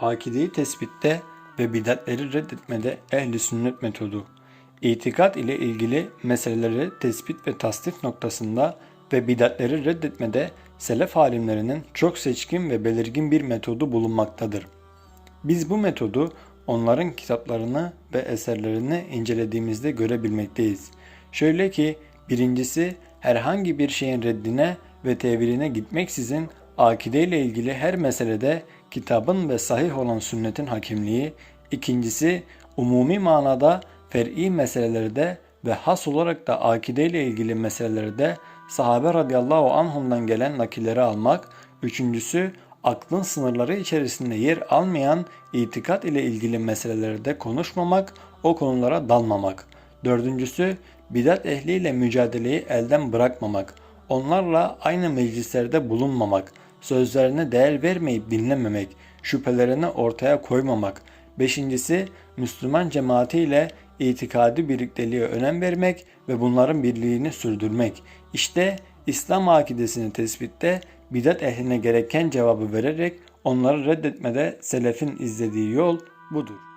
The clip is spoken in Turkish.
Akideyi tespitte ve bidatleri reddetmede ehli sünnet metodu. İtikat ile ilgili meseleleri tespit ve tasdif noktasında ve bidatleri reddetmede selef alimlerinin çok seçkin ve belirgin bir metodu bulunmaktadır. Biz bu metodu onların kitaplarını ve eserlerini incelediğimizde görebilmekteyiz. Şöyle ki birincisi herhangi bir şeyin reddine ve teviline gitmeksizin akide ile ilgili her meselede kitabın ve sahih olan sünnetin hakimliği, ikincisi umumi manada fer'i meselelerde ve has olarak da akide ile ilgili meselelerde sahabe radıyallahu anhumdan gelen nakilleri almak, üçüncüsü aklın sınırları içerisinde yer almayan itikat ile ilgili meselelerde konuşmamak, o konulara dalmamak. Dördüncüsü bidat ehliyle mücadeleyi elden bırakmamak, onlarla aynı meclislerde bulunmamak, sözlerine değer vermeyip dinlememek, şüphelerini ortaya koymamak. Beşincisi Müslüman cemaatiyle itikadi birlikteliğe önem vermek ve bunların birliğini sürdürmek. İşte İslam akidesini tespitte bidat ehline gereken cevabı vererek onları reddetmede selefin izlediği yol budur.